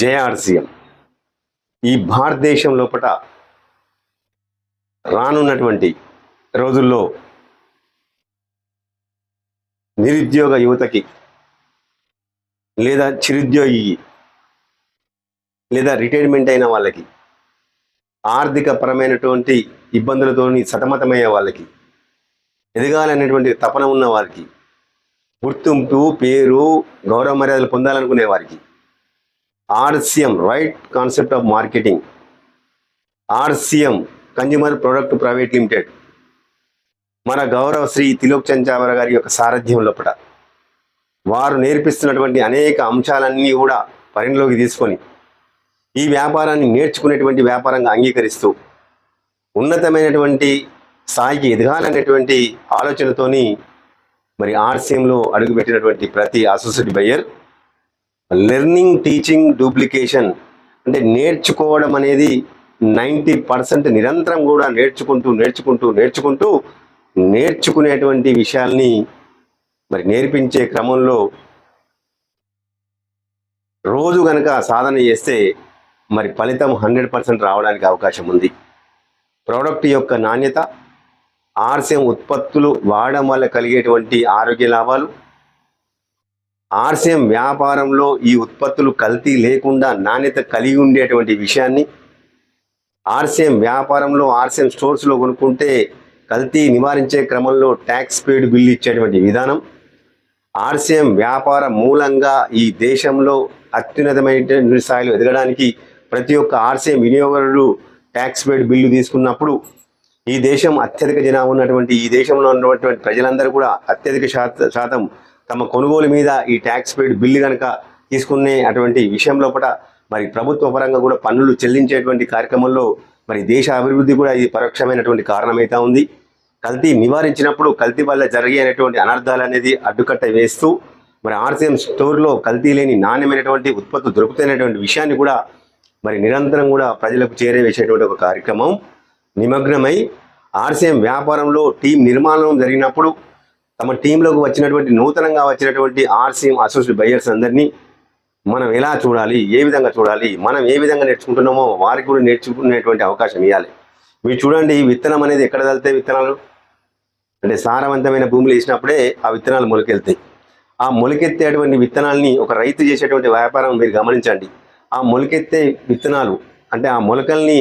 JRCM. ఈ భారతదేశం లోపల రానున్నటువంటి రోజుల్లో నిరుద్యోగ యువతకి లేదా చిరుద్యోగి లేదా రిటైర్మెంట్ అయిన వాళ్ళకి ఆర్థిక పరమైనటువంటి ఇబ్బందులతోని సతమతమయ్యే వాళ్ళకి ఎదగాలనేటువంటి తపన ఉన్న వారికి గుర్తింపు పేరు గౌరవ మర్యాదలు పొందాలనుకునే వారికి RCM right concept of marketing RCM consumer product private limited మన గౌరవ శ్రీ తిలోక్ చంద్రావర గారి యొక్క సారథ్యం లోపల. వారు నేర్పిస్తున్నటువంటి అనేక అంశాలన్నీ కూడా పరిణిలోకి తీసుకొని ఈ వ్యాపారాన్ని నేర్చుకునేటువంటి వ్యాపారంగా అంగీకరిస్తూ ఉన్నతమైనటువంటి స్థాయికి ఎదగాలనేటువంటి ఆలోచనతోని మరి ఆర్సీఎంలో అడుగుపెట్టినటువంటి ప్రతి associate buyer learning teaching duplication అంటే నేర్చుకోవడం అనేది నైంటీ పర్సెంట్ నిరంతరం కూడా నేర్చుకుంటూ నేర్చుకుంటూ నేర్చుకుంటూ నేర్చుకునేటువంటి విషయాల్ని మరి నేర్పించే క్రమంలో రోజు గనక సాధన చేస్తే మరి ఫలితం హండ్రెడ్ పర్సెంట్ రావడానికి అవకాశం ఉంది. ప్రోడక్ట్ యొక్క నాణ్యత ఆర్సిఎం ఉత్పత్తులు వాడడం వల్ల కలిగేటువంటి ఆరోగ్య లాభాలు ఆర్సీఎం వ్యాపారంలో ఈ ఉత్పత్తులు కల్తీ లేకుండా నాణ్యత కలిగి ఉండేటువంటి విషయాన్ని ఆర్సీఎం వ్యాపారంలో ఆర్సీఎం స్టోర్స్లో కొనుక్కుంటే కల్తీ నివారించే క్రమంలో ట్యాక్స్ పేడ్ బిల్లు ఇచ్చేటువంటి విధానం. ఆర్సీఎం వ్యాపార మూలంగా ఈ దేశంలో అత్యున్నతమైన స్థాయిలో ఎదగడానికి ప్రతి ఒక్క ఆర్సీఎం వినియోగదారుడు ట్యాక్స్ పేడ్ బిల్లు తీసుకున్నప్పుడు ఈ దేశం అత్యధిక జనాభా ఉన్నటువంటి ఈ దేశంలో ఉన్నటువంటి ప్రజలందరూ కూడా అత్యధిక శాత శాతం తమ కొనుగోలు మీద ఈ ట్యాక్స్ పేడ్ బిల్లు కనుక తీసుకునే అటువంటి విషయం లోపల మరి ప్రభుత్వ పరంగా కూడా పన్నులు చెల్లించేటువంటి కార్యక్రమంలో మరి దేశ అభివృద్ధి కూడా ఇది పరోక్షమైనటువంటి కారణమైతా ఉంది. కల్తీ నివారించినప్పుడు కల్తీ వల్ల జరిగేటువంటి అనర్థాలు అనేది అడ్డుకట్ట వేస్తూ మరి ఆర్సీఎం స్టోర్లో కల్తీ లేని నాణ్యమైనటువంటి ఉత్పత్తులు దొరుకుతున్నటువంటి విషయాన్ని కూడా మరి నిరంతరం కూడా ప్రజలకు చేరవేసేటువంటి ఒక కార్యక్రమం. నిమగ్నమై ఆర్సీఎం వ్యాపారంలో టీం నిర్మాణం జరిగినప్పుడు తమ టీంలోకి వచ్చినటువంటి నూతనంగా వచ్చినటువంటి ఆర్సీఎం అసోసియేట్ బయ్యర్స్ అందరినీ మనం ఎలా చూడాలి ఏ విధంగా చూడాలి మనం ఏ విధంగా నేర్చుకుంటున్నామో వారికి కూడా నేర్చుకునేటువంటి అవకాశం ఇవ్వాలి. మీరు చూడండి విత్తనం అనేది ఎక్కడ వెళ్తాయి విత్తనాలు? అంటే సారవంతమైన భూములు వేసినప్పుడే ఆ విత్తనాలు మొలకెళ్తాయి. ఆ మొలకెత్తేటువంటి విత్తనాల్ని ఒక రైతు చేసేటువంటి వ్యాపారం మీరు గమనించండి. ఆ మొలకెత్తే విత్తనాలు అంటే ఆ మొలకల్ని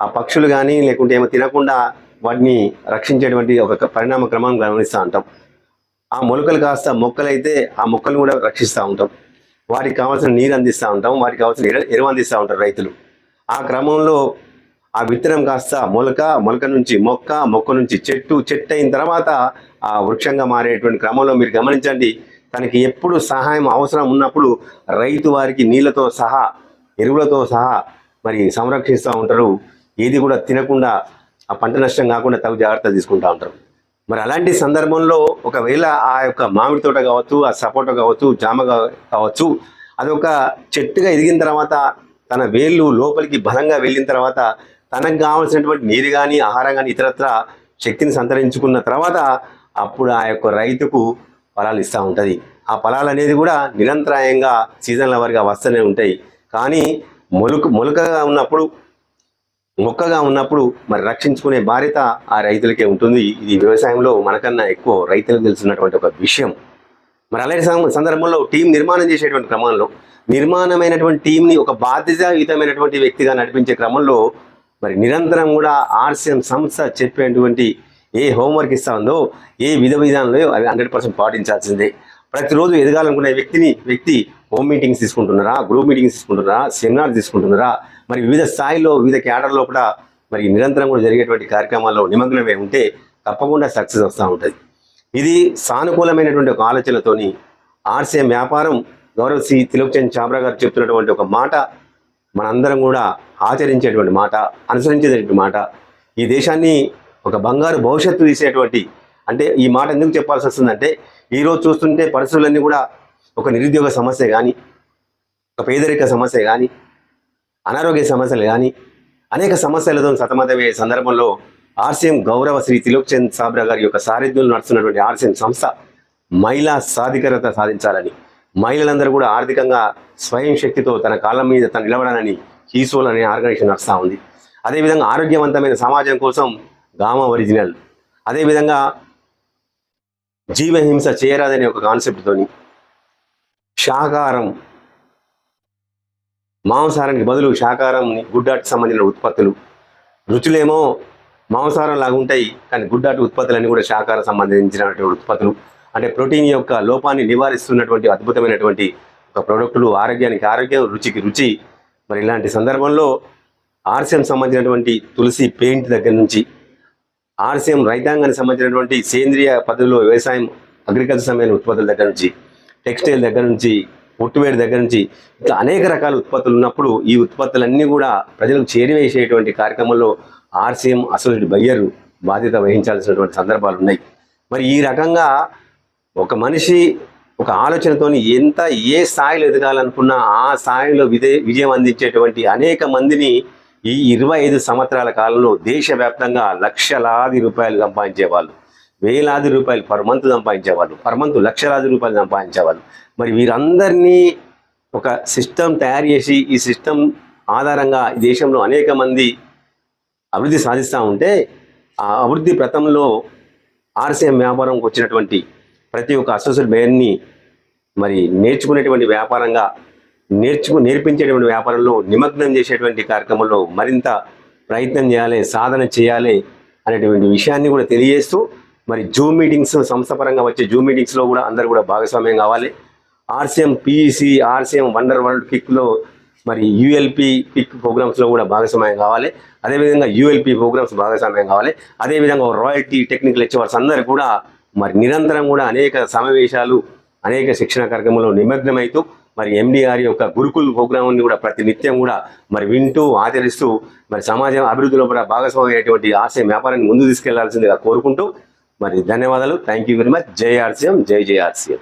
ఆ పక్షులు కానీ లేకుంటే ఏమో తినకుండా వాటిని రక్షించేటువంటి ఒక పరిణామ క్రమం గమనిస్తూ ఉంటాం. ఆ మొలకలు కాస్త మొక్కలైతే ఆ మొక్కలు కూడా రక్షిస్తూ ఉంటాం. వాటికి కావాల్సిన నీరు అందిస్తూ ఉంటాం. వాటికి కావాల్సిన ఎరువు అందిస్తూ ఉంటారు రైతులు. ఆ క్రమంలో ఆ విత్తనం కాస్త మొలక మొలక నుంచి మొక్క మొక్క నుంచి చెట్టు చెట్టు అయిన తర్వాత ఆ వృక్షంగా మారేటువంటి క్రమంలో మీరు గమనించండి. తనకి ఎప్పుడు సహాయం అవసరం ఉన్నప్పుడు రైతు వారికి నీళ్ళతో సహా ఎరువులతో సహా మరి సంరక్షిస్తూ ఉంటారు. ఏది కూడా తినకుండా ఆ పంట నష్టం కాకుండా తగు జాగ్రత్త తీసుకుంటూ ఉంటారు. మరి అలాంటి సందర్భంలో ఒకవేళ ఆ యొక్క మామిడి తోట కావచ్చు ఆ సపోటా కావచ్చు జామ కావచ్చు అది ఒక చెట్టుగా ఎదిగిన తర్వాత తన వేళ్ళు లోపలికి బలంగా వెళ్ళిన తర్వాత తనకు కావాల్సినటువంటి నీరు కానీ ఆహారం కానీ ఇతరత్ర శక్తిని సంతరించుకున్న తర్వాత అప్పుడు ఆ యొక్క రైతుకు ఫలాలు ఇస్తూ ఉంటుంది. ఆ ఫలాలు అనేది కూడా నిరంతరాయంగా సీజన్ల వారిగా వస్తూనే ఉంటాయి. కానీ మొలుక మొలకగా ఉన్నప్పుడు మొక్కగా ఉన్నప్పుడు మరి రక్షించుకునే బాధ్యత ఆ రైతులకే ఉంటుంది. ఇది వ్యవసాయంలో మనకన్నా ఎక్కువ రైతులకు తెలిసినటువంటి ఒక విషయం. మరి అలాంటి సందర్భంలో టీం నిర్మాణం చేసేటువంటి క్రమంలో నిర్మాణమైనటువంటి టీంని ఒక బాధ్యతాయుతమైనటువంటి వ్యక్తిగా నడిపించే క్రమంలో మరి నిరంతరం కూడా ఆర్సీఎం సంస్థ చెప్పేటువంటి ఏ హోంవర్క్ ఇస్తా ఉందో ఏ విధ విధానంలో అవి హండ్రెడ్ పర్సెంట్ పాటించాల్సిందే. ప్రతిరోజు ఎదగాలనుకునే వ్యక్తిని వ్యక్తి హోమ్ మీటింగ్స్ తీసుకుంటున్నారా గ్రూప్ మీటింగ్స్ తీసుకుంటున్నారా సెమినార్ తీసుకుంటున్నారా మరి వివిధ స్థాయిలో వివిధ క్యాడర్లో కూడా మరి నిరంతరం కూడా జరిగేటువంటి కార్యక్రమాల్లో నిమగ్నమై ఉంటే తప్పకుండా సక్సెస్ వస్తూ ఉంటుంది. ఇది సానుకూలమైనటువంటి ఒక ఆలోచనతోని ఆర్సీఎం వ్యాపారం గౌరవ్ శ్రీ తిలోక్చంద్ చాబ్రా గారు చెప్తున్నటువంటి ఒక మాట మనందరం కూడా ఆచరించేటువంటి మాట అనుసరించేటువంటి మాట. ఈ దేశాన్ని ఒక బంగారు భవిష్యత్తు తీసేటువంటి అంటే ఈ మాట ఎందుకు చెప్పాల్సి వస్తుందంటే ఈరోజు చూస్తుంటే పరిస్థితులన్నీ కూడా ఒక నిరుద్యోగ సమస్య కానీ ఒక పేదరిక సమస్య కానీ అనారోగ్య సమస్యలు కానీ అనేక సమస్యలతో సతమతమయ్యే సందర్భంలో ఆర్సీఎం గౌరవ శ్రీ తిలోక్ చంద్ సాబ్రా గారి యొక్క సారథ్యంలో నడుస్తున్నటువంటి ఆర్సీఎం సంస్థ మహిళా సాధికారత సాధించాలని మహిళలందరూ కూడా ఆర్థికంగా స్వయం శక్తితో తన కాళ్ళ మీద తను నిలబడాలని హీసోల్ అనే ఆర్గనైజేషన్ నడుస్తూ ఉంది. అదేవిధంగా ఆరోగ్యవంతమైన సమాజం కోసం గామా ఒరిజినల్ అదేవిధంగా జీవహింస చేయరాదనే ఒక కాన్సెప్ట్తోని శాకాహారం మాంసాహారానికి బదులు శాకాహారం గుడ్డాటికి సంబంధించిన ఉత్పత్తులు. రుచులేమో మాంసాహారం లాగా ఉంటాయి కానీ గుడ్డాటి ఉత్పత్తులన్నీ కూడా శాకాహారం సంబంధించినటువంటి ఉత్పత్తులు. అంటే ప్రోటీన్ యొక్క లోపాన్ని నివారిస్తున్నటువంటి అద్భుతమైనటువంటి ఒక ప్రోడక్టులు ఆరోగ్యానికి ఆరోగ్యం రుచికి రుచి. మరి ఇలాంటి సందర్భంలో ఆర్సిఎం సంబంధించినటువంటి తులసి పెయింట్ దగ్గర నుంచి ఆర్సీఎం రైతాంగానికి సంబంధించినటువంటి సేంద్రియ పద్ధతిలో వ్యవసాయం అగ్రికల్చర్ సంబంధించిన ఉత్పత్తుల దగ్గర నుంచి టెక్స్టైల్ దగ్గర నుంచి పుట్టువేడి దగ్గర నుంచి ఇట్లా అనేక రకాల ఉత్పత్తులు ఉన్నప్పుడు ఈ ఉత్పత్తులన్నీ కూడా ప్రజలకు చేరివేసేటువంటి కార్యక్రమంలో ఆర్సీఎం అసోసియేట్ బయ్యర్ బాధ్యత వహించాల్సినటువంటి సందర్భాలు ఉన్నాయి. మరి ఈ రకంగా ఒక మనిషి ఒక ఆలోచనతోని ఎంత ఏ స్థాయిలో ఎదగాలనుకున్నా ఆ స్థాయిలో విదే విజయం అందించేటువంటి అనేక మందిని ఈ ఇరవై ఐదు సంవత్సరాల కాలంలో దేశవ్యాప్తంగా లక్షలాది రూపాయలు సంపాదించేవాళ్ళు. వేలాది రూపాయలు పర్ మంత్ సంపాదించేవాళ్ళు పర్ మంత్ లక్షలాది రూపాయలు సంపాదించేవాళ్ళు. మరి వీరందరినీ ఒక సిస్టమ్ తయారు చేసి ఈ సిస్టమ్ ఆధారంగా ఈ దేశంలో అనేక మంది అభివృద్ధి సాధిస్తూ ఉంటే ఆ అభివృద్ధి ప్రతంలో ఆర్సీఎం వ్యాపారంకి వచ్చినటువంటి ప్రతి ఒక్క అసోసియేట్ మేయర్ని మరి నేర్చుకునేటువంటి వ్యాపారంగా నేర్చుకు నేర్పించేటువంటి వ్యాపారంలో నిమగ్నం చేసేటువంటి కార్యక్రమంలో మరింత ప్రయత్నం చేయాలి సాధన చేయాలి అనేటువంటి విషయాన్ని కూడా తెలియజేస్తూ మరి జూమ్ మీటింగ్స్ సంస్థపరంగా వచ్చే జూమ్ మీటింగ్స్లో కూడా అందరూ కూడా భాగస్వామ్యం కావాలి. RCM PEC RCM wonder world పిక్లో మరి యూఎల్పి పిక్ ప్రోగ్రామ్స్లో కూడా భాగస్వామ్యం కావాలి. అదేవిధంగా యూఎల్పి ప్రోగ్రామ్స్ భాగస్వామ్యం కావాలి. అదేవిధంగా రాయల్టీ టెక్నికల్ లెక్చర్స్ అందరూ కూడా మరి నిరంతరం కూడా అనేక సమావేశాలు అనేక శిక్షణ కార్యక్రమంలో నిమగ్నమైతూ మరి ఎండిఆర్ యొక్క గురుకుల్ ప్రోగ్రామ్ని కూడా ప్రతి నిత్యం కూడా మరి వింటూ ఆచరిస్తూ మరి సమాజం అభివృద్ధిలో కూడా భాగస్వామ్యం అయ్యేటువంటి ఆశయం వ్యాపారాన్ని ముందు తీసుకెళ్ళాల్సిందిగా కోరుకుంటూ మరి ధన్యవాదాలు. థ్యాంక్ యూ వెరీ మచ్ జై ఆర్సీఎం జై జై ఆర్సీఎం.